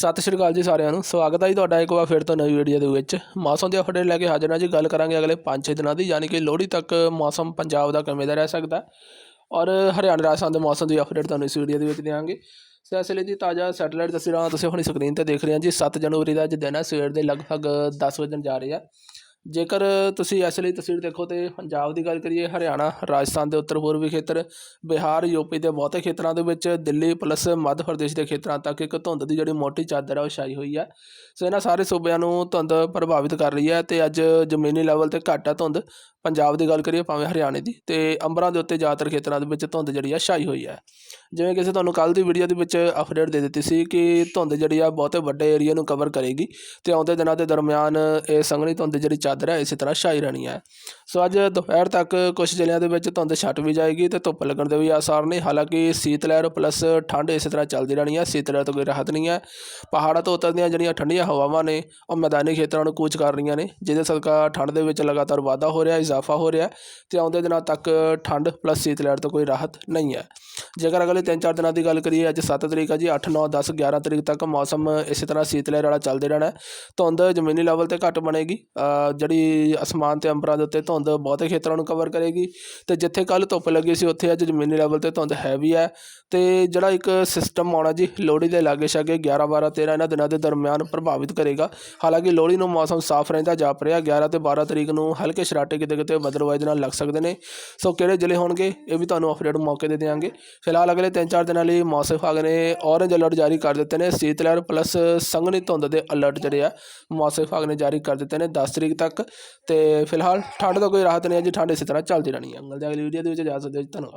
ਸਤਿ ਸ਼੍ਰੀ ਅਕਾਲ ਜੀ ਸਾਰਿਆਂ ਨੂੰ। ਸਵਾਗਤ ਹੈ ਜੀ ਤੁਹਾਡਾ ਇੱਕ ਵਾਰ ਫਿਰ ਤੋਂ ਨਵੀਂ ਵੀਡੀਓ ਦੇ ਵਿੱਚ। ਮੌਸਮ ਦੇ ਅਪਡੇਟ ਲੈ ਕੇ ਹਾਜ਼ਰ ਹਾਂ ਜੀ। ਗੱਲ ਕਰਾਂਗੇ ਅਗਲੇ 5-6 ਦਿਨਾਂ ਦੀ, ਯਾਨੀ ਕਿ ਲੋਹੜੀ ਤੱਕ ਮੌਸਮ ਪੰਜਾਬ ਦਾ ਕਿਵੇਂ ਦਾ ਰਹਿ ਸਕਦਾ ਔਰ ਹਰਿਆਣਾ ਰਾਜਸਥਾਨ ਦੇ ਮੌਸਮ ਦੀ ਅਪਡੇਟ ਤੁਹਾਨੂੰ ਇਸ ਵੀਡੀਓ ਦੇ ਵਿੱਚ ਦੇਵਾਂਗੇ ਸੋ ਇਸ ਲਈ ਜੀ ਤਾਜ਼ਾ ਸੈਟਲਾਈਟ ਤਸਵੀਰਾਂ ਤੁਸੀਂ ਆਪਣੀ ਸਕਰੀਨ ਤੇ ਦੇਖ ਰਹੇ ਹੋ ਜੀ। 7 ਜਨਵਰੀ ਦਾ ਅੱਜ ਦਿਨ ਹੈ। ਸਵੇਰ ਦੇ ਲਗਭਗ 10 ਵਜੇ ਜਾ ਰਹੇ ਆ। ਜੇਕਰ ਤੁਸੀਂ ਇਸ ਲਈ ਤਸਵੀਰ ਦੇਖੋ ਤਾਂ ਪੰਜਾਬ ਦੀ ਗੱਲ ਕਰੀਏ, ਹਰਿਆਣਾ, ਰਾਜਸਥਾਨ ਦੇ ਉੱਤਰ ਪੂਰਬੀ ਖੇਤਰ, ਬਿਹਾਰ ਯੂਪੀ ਦੇ ਬਹੁਤੇ ਖੇਤਰਾਂ ਦੇ ਵਿੱਚ ਦਿੱਲੀ ਪਲੱਸ ਮੱਧ ਪ੍ਰਦੇਸ਼ ਦੇ ਖੇਤਰਾਂ ਤੱਕ ਇੱਕ ਧੁੰਦ ਦੀ ਜਿਹੜੀ ਮੋਟੀ ਚਾਦਰ ਹੈ ਉਹ ਛਾਈ ਹੋਈ ਹੈ ਸੋ ਇਹਨਾਂ ਸਾਰੇ ਸੂਬਿਆਂ ਨੂੰ ਧੁੰਦ ਪ੍ਰਭਾਵਿਤ ਕਰ ਰਹੀ ਹੈ ਤੇ ਅੱਜ ਜ਼ਮੀਨੀ ਲੈਵਲ ਤੇ ਘੱਟ ਹੈ ਧੁੰਦ। ਪੰਜਾਬ ਦੀ ਗੱਲ ਕਰੀਏ ਭਾਵੇਂ ਹਰਿਆਣੇ ਦੀ ਤੇ ਅੰਬਰਾਂ ਦੇ ਉੱਤੇ ਜ਼ਿਆਦਾਤਰ ਖੇਤਰਾਂ ਦੇ ਵਿੱਚ ਧੁੰਦ ਜਿਹੜੀ ਆ ਛਾਈ ਹੋਈ ਹੈ ਜਿਵੇਂ ਕਿ ਅਸੀਂ ਤੁਹਾਨੂੰ ਕੱਲ ਦੀ ਵੀਡੀਓ ਦੇ ਵਿੱਚ ਅਪਡੇਟ ਦੇ ਦਿੱਤੀ ਸੀ ਕਿ ਧੁੰਦ ਜਿਹੜੀ ਆ ਬਹੁਤੇ ਵੱਡੇ ਏਰੀਆ ਨੂੰ ਕਵਰ ਕਰੇਗੀ ਤੇ ਆਉਂਦੇ ਦਿਨਾਂ ਦੇ ਦਰਮਿਆਨ ਇਹ ਸੰਘਣੀ ਧੁੰਦ ਜਿਹੜੀ ਚਾਦਰ ਹੈ ਇਸੇ ਤਰ੍ਹਾਂ ਛਾਈ ਰਹਿਣੀ ਹੈ। ਸੋ ਅੱਜ ਦੁਪਹਿਰ ਤੱਕ ਕੁਝ ਜ਼ਿਲ੍ਹਿਆਂ ਦੇ ਵਿੱਚ ਧੁੰਦ ਛੱਟ ਵੀ ਜਾਏਗੀ ਤੇ ਧੁੱਪ ਲੱਗਣ ਦੇ ਵੀ ਆਸਾਰ ਨੇ। ਹਾਲਾਂਕਿ ਸੀਤ ਲਹਿਰ ਪਲੱਸ ਠੰਡ ਇਸੇ ਤਰ੍ਹਾਂ ਚੱਲਦੀ ਰਹਿਣੀ ਹੈ। ਸੀਤ ਲਹਿਰ ਤੋਂ ਕੋਈ ਰਾਹਤ ਨਹੀਂ ਹੈ। ਪਹਾੜਾਂ ਤੋਂ ਉਤਰਦੀਆਂ ਜਿਹੜੀਆਂ ਠੰਡੀਆਂ ਹਵਾਵਾਂ ਨੇ, ਉਹ ਮੈਦਾਨੀ ਖੇਤਰਾਂ ਨੂੰ ਕੂਚ ਕਰ ਰਹੀਆਂ ਨੇ, ਜਿਹਦੇ ਸਦਕਾ ਠੰਡ ਦੇ ਵਿੱਚ ਲਗਾਤਾਰ ਵਾਧਾ ਹੋ ਰਿਹਾ, ਇਜ਼ਾਫਾ ਹੋ ਰਿਹਾ ਤੇ ਆਉਂਦੇ ਦਿਨਾਂ ਤੱਕ ਠੰਡ ਪਲੱਸ ਸੀਤ ਲਹਿਰ ਤੋਂ ਕੋਈ ਰਾਹਤ ਨਹੀਂ ਹੈ। ਜੇਕਰ ਅਗਲੇ 3-4 ਦਿਨਾਂ ਦੀ ਗੱਲ ਕਰੀਏ, ਅੱਜ 7 ਤਰੀਕ ਹੈ ਜੀ 8 9 10 11 ਤਰੀਕ ਤੱਕ ਮੌਸਮ ਇਸੇ ਤਰ੍ਹਾਂ ਸੀਤ ਲਹਿਰ ਵਾਲਾ ਚੱਲਦੇ ਰਹਿਣਾ ਧੁੰਦ ਜ਼ਮੀਨੀ ਲੈਵਲ ਤੇ ਘੱਟ ਬਣੇਗੀ। ਜਿਹੜੀ ਅਸਮਾਨ ਤੇ ਅੰਬਰਾਂ ਦੇ ਉੱਤੇ ਧੁੰਦ ਬਹੁਤੇ ਖੇਤਰਾਂ ਨੂੰ ਕਵਰ ਕਰੇਗੀ ਤੇ ਜਿੱਥੇ ਕੱਲ ਧੁੱਪ ਲੱਗੀ ਸੀ ਉੱਥੇ ਅੱਜ ਜ਼ਮੀਨੀ ਲੈਵਲ ਤੇ ਧੁੰਦ ਹੈ ਵੀ ਹੈ ਤੇ ਜਿਹੜਾ ਇੱਕ ਸਿਸਟਮ ਆਉਣਾ ਜੀ ਲੋਹੜੀ ਦੇ ਲਾਗੇ ਛਾਗੇ 11 12 13 ਇਹਨਾਂ ਦਿਨਾਂ ਦੇ ਦਰਮਿਆਨ ਪ੍ਰਭਾਵਿਤ ਕਰੇਗਾ। ਹਾਲਾਂਕਿ ਲੋਹੜੀ ਨੂੰ ਮੌਸਮ ਸਾਫ਼ ਰਹਿੰਦਾ ਜਾਪ ਰਿਹਾ 11 ਤੇ 12 ਤਰੀਕ ਨੂੰ ਹਲਕੇ ਸ਼ਰਾਟੇ ਕਿਤੇ ਕਿਤੇ ਬਦਲਵਾਈ ਦੇ ਨਾਲ ਲੱਗ ਸਕਦੇ ਨੇ। ਸੋ ਕਿਹੜੇ ਜ਼ਿਲ੍ਹੇ ਹੋਣਗੇ, ਇਹ ਵੀ ਤੁਹਾਨੂੰ ਅਪਡੇਟ ਮੌਕੇ ਦੇ ਦੇਵਾਂਗੇ ਫਿਲਹਾਲ ਅਗਲੇ 3-4 ਦਿਨਾਂ ਲਈ ਮੌਸਮ ਵਿਭਾਗ ਨੇ ਔਰੇਂਜ ਅਲਰਟ ਜਾਰੀ ਕਰ ਦਿੱਤੇ ਨੇ, ਸੀਤ ਲਹਿਰ ਪਲੱਸ ਸੰਘਣੀ ਧੁੰਦ ਦੇ ਅਲਰਟ ਜਿਹੜੇ ਆ ਮੌਸਮ ਵਿਭਾਗ ਨੇ ਜਾਰੀ ਕਰ ਦਿੱਤੇ ਨੇ। 10 ਤਰੀਕ ਤੱਕ ਤੇ ਫਿਲਹਾਲ ਠੰਡ ਦਾ ਕੋਈ ਰਾਹਤ ਨਹੀਂ ਹੈ ਜੀ ਠੰਡ ਇਸੇ ਤਰ੍ਹਾਂ ਚੱਲਦੀ ਰਹਿਣੀ ਹੈ ਅੰਗਲ ਹਾਂ ਅਗਲੀ ਵੀਡੀਓ ਦੇ ਵਿੱਚ ਇਜਾਜ਼ਤ ਦਿਓ ਜੀ। ਧੰਨਵਾਦ।